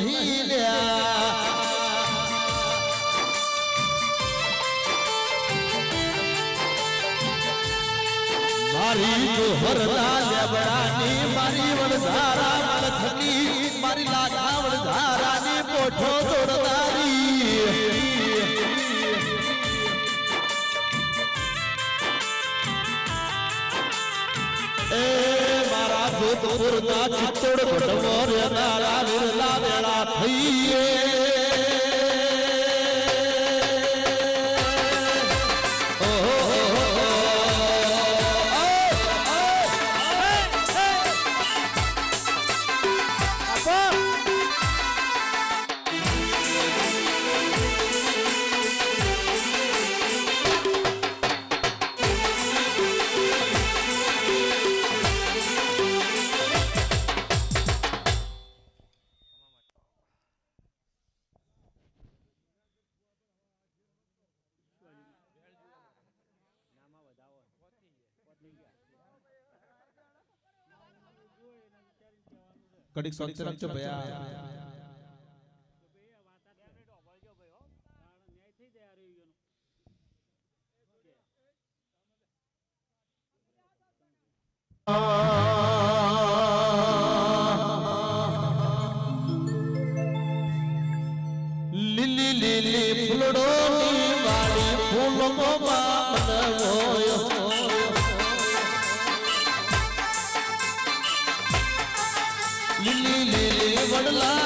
નહીં લ્યા મારી જોહરના લેબડાની મારી વડધારા મલખની મારી લાખા વડધારાની પોઠો તોડનારી એ મારા જોધપુરના ચિત્તોડ કડીક સોચે રાખજો ભયા. લીલી લીલી વડલાની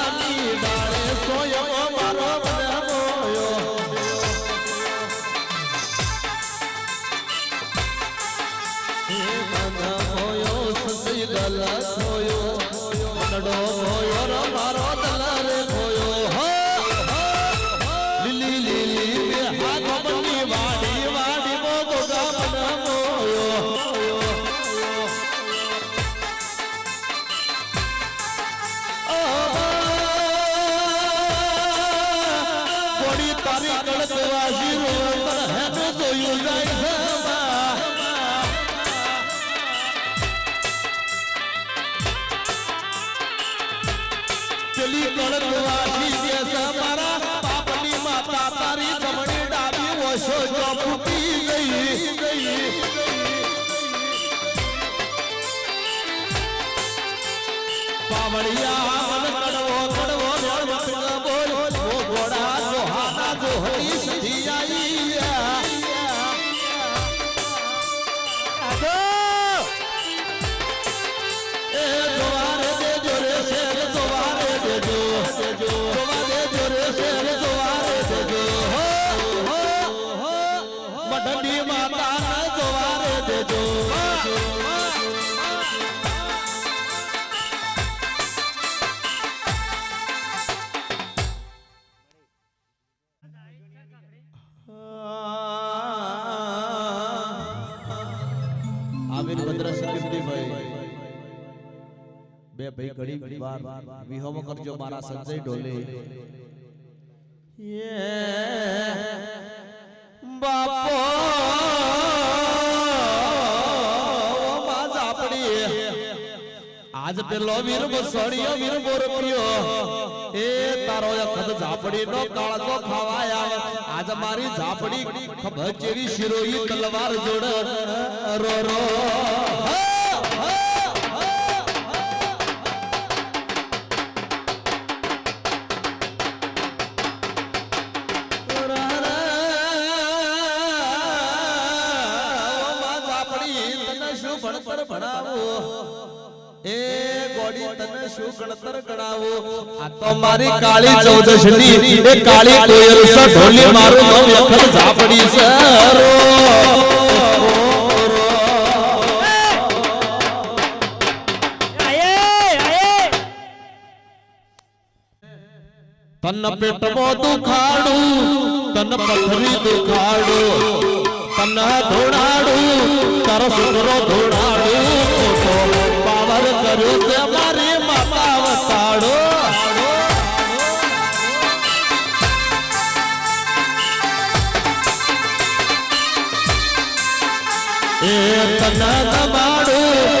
કોડી તારી કળકવાસી રોતર હેને જોયું જાય છે બા. પેલી કળકવાસી કે છે મારા બાપની માતા તારી જમણી ડાબી ઓછો જો ફૂટી ગઈ ગઈ પાવળિયા વિહોમ કરજો મારા સંજય ઢોલે બાપો આજ પેલો વીર બસોડિયો વીરબો બોરપિયો એ તારો અખત ઝાપડી નો કાળજો ખવાયા આજ મારી ઝાપડી ખબર જેવી શિરોઈ તલવાર જોડ રો રો ભણતર ભણાવો. એ ગોડી તને શું ગણતર ગણાવો આ તો મારી કાળી ચૌદશની એ કાળી કોયલ સ ઢોલી મારું નામ વખત ઝાપડી સરો તન પેટમાં દુખાડું તન પથરી દુખાડું. તન ધોડાડું તારો છોકરો ધોડાડું ખોટો. પાવર કર્યો છે મારી માતા વસાડો. એ તને દબાડું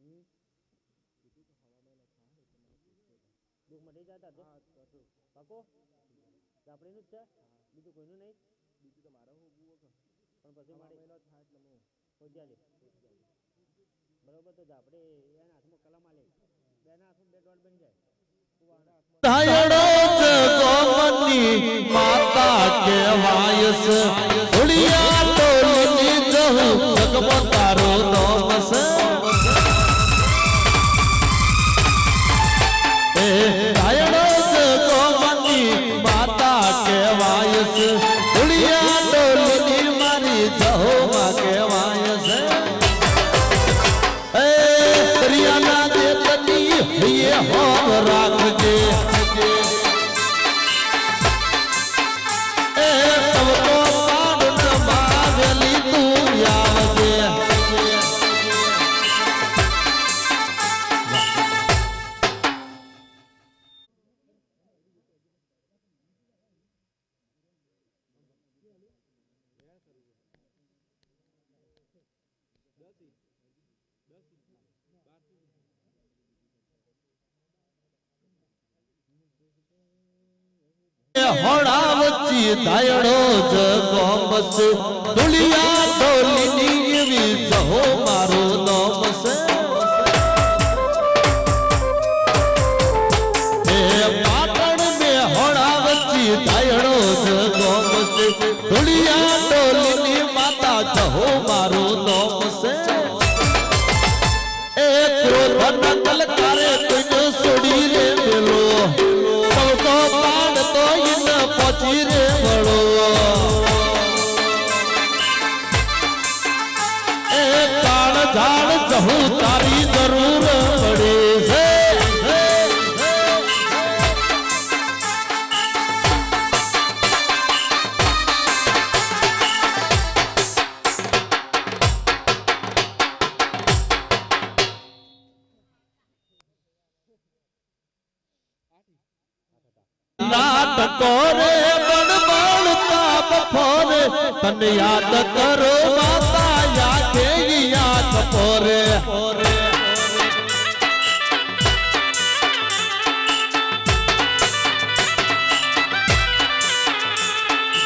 ઝાપડી દુઃખ મટી જતા પાકો આપણીનું જ છે? બીજું કોઈનું નહીં? બીજું તો મારો પણ પછી મારે પહોંચ્યા બરોબર તો આપણે એના હાથમાં કલમ આલે. બેના હાથમાં બે દોઢ બની જાય. માતા કહેવાય વચ્ચી ધાયડો જ ગોમસ દુલિયા ડોલીની વી જહો મારો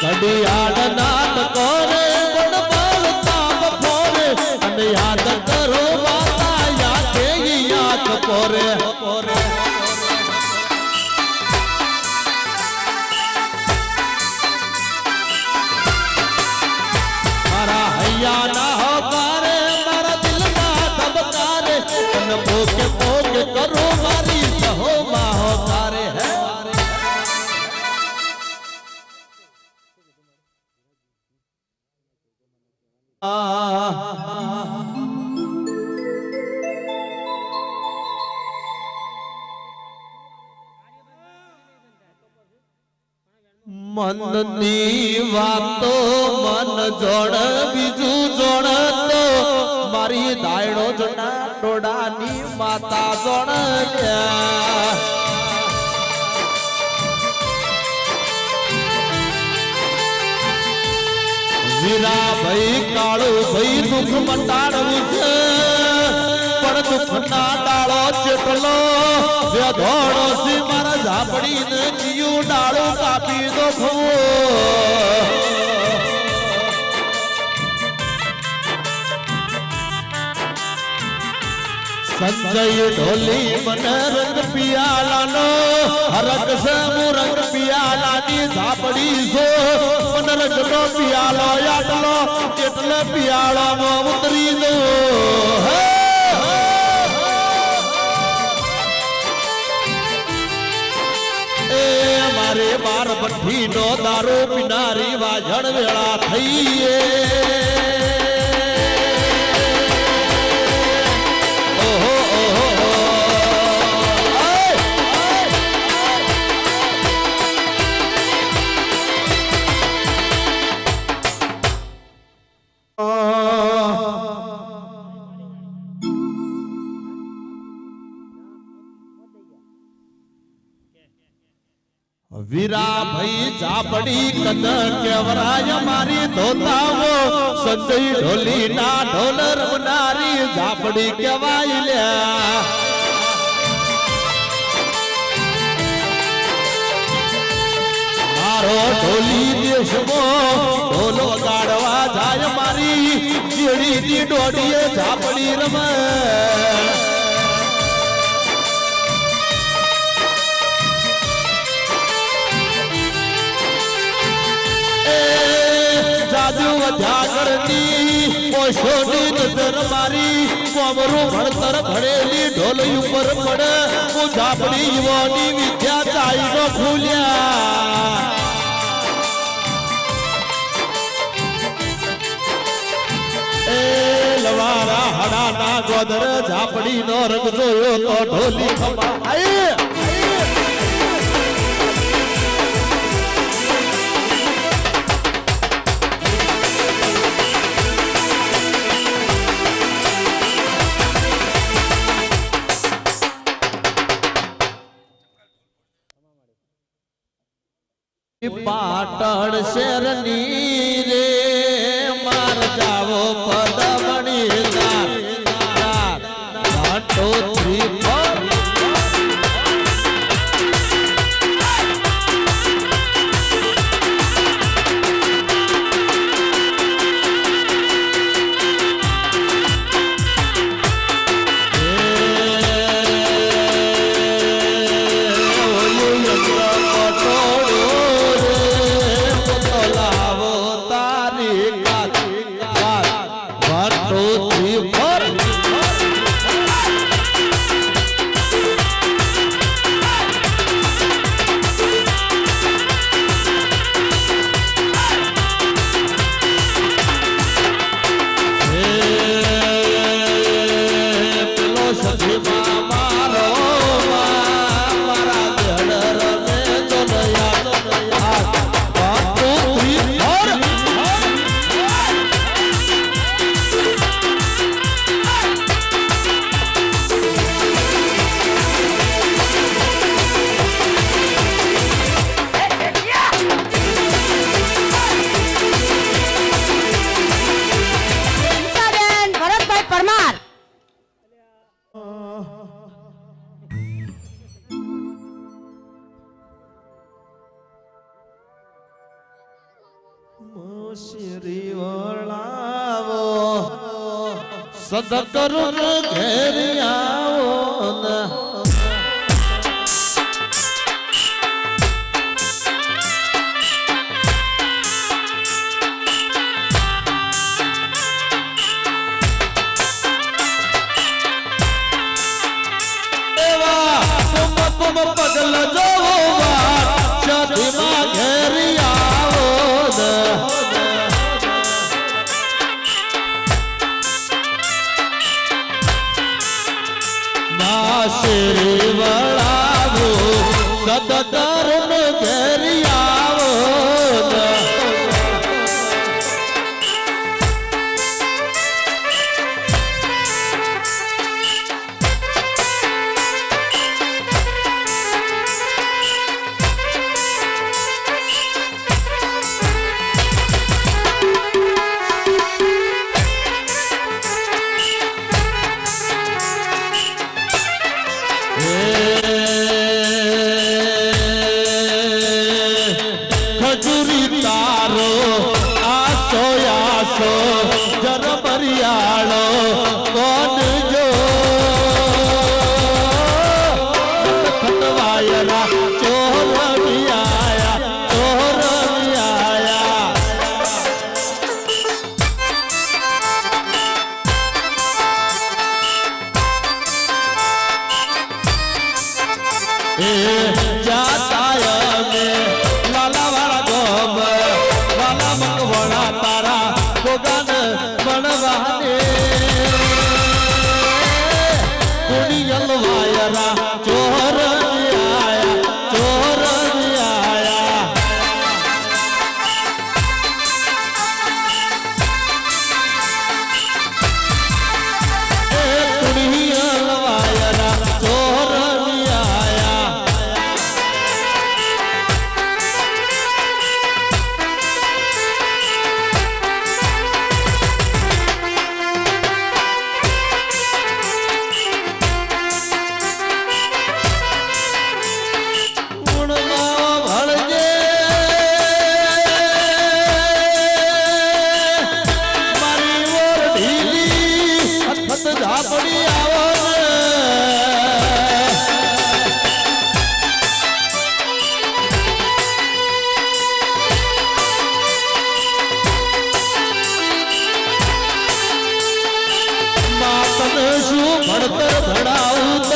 ઘડિયાળ નામ રે મનની વાતો મન જોડ, બીજું જોડ તો મારી દાયડો જોડા ડોડાની માતા જોડ વીરા ભાઈ કાળો ભાઈ દુઃખ મટાડવું છે, પણ દુઃખ ના ડાળો ચેટલો? સી મારા ઝાપડી ને કાપી દો ખવો સંજય ઢોલી મને રંગ પિયાલાનો હરક છે હું રંગ પિયાલાની ધાપડી છો મને રંગનો પિયાલો આટલો એટલે પિયાળામાં ઉતરી દો. હે! બાર ભઠ્ઠી નો દારૂ પીનારી વાજણ વેળા થઈએ. ઝાપડી કદ કેવરાય મારી ધોતાવો સંજય ઢોલી ના ઢોલ રમનારી ઝાપડી કેવાય લ્યા મારો ઢોલી દેશમો, ઢોલો ગાડવા જાય મારી ચીડી ની ડોડીએ ઝાપડી રમે. જાગરની પોષોની નજર મારી, કોમરું ભણતર ભણેલી ઢોલી ઉપર પડે, હું ઝાપડી યુવાની વિદ્યા ચાઈનો ખુલ્યા. લવારા હડાના ગોદર ઝાપડી નો રંગ જોયો તો ઢોલી ખમા પાટણ શેરની રે? માર જાવો પદમણી તાર વન ટુ થ્રી પરમાર. વળાવો ઘેરી આવો ને. પગલ જોવો એ ભણતર ભણાવું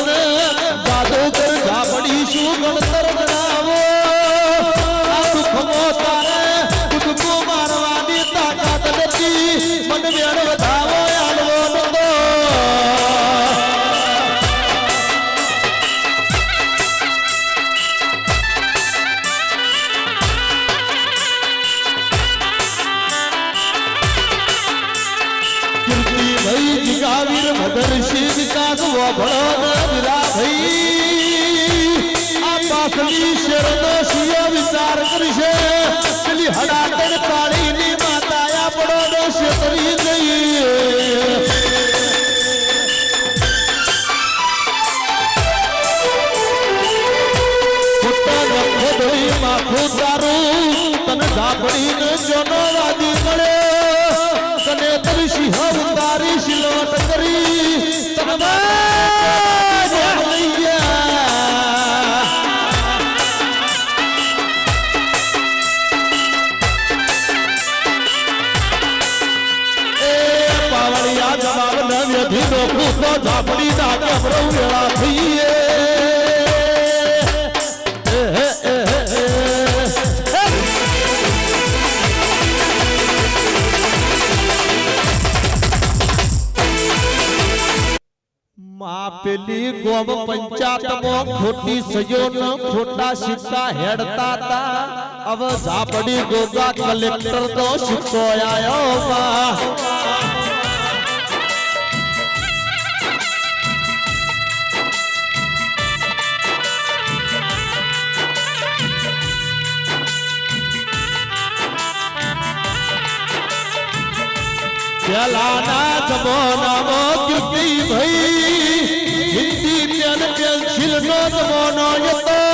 શેરનો શિયો વિચાર કરશે પેલી હડાતર કાળીની જવાબ ન વ્યધી નો કૂદો ઝાપડી ના કેમરો વેળા પેલી ગોમ પંચાયતમાં ખોટી સયો ખોટા સિક્કા હેડતા તા હવે ઝાપડી ગોગા કલેક્ટર તો સિક્કો આયો માં પેલાના જમાનામાં કીર્તિ ભાઈ હિન્દી પેન પેન્સિલ નો જમાનો હતો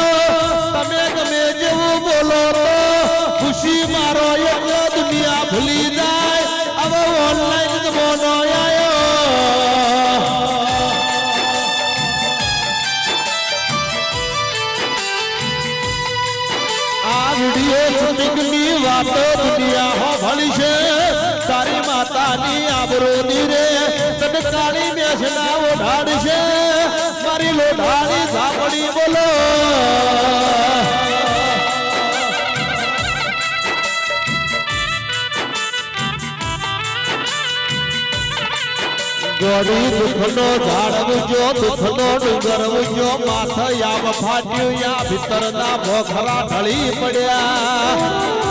માતાની આબરૂની રે તને કાળી મેષના ઓઢાડ છે. મારી લોઢાની સાંભળી બોલો. ગોરી દુઃખનો ઝાડવજો દુઃખનો ડુંગરવજો માથ યામ ફાટ્યું, યા ભીતરના ભોખરા ઢળી પડ્યા.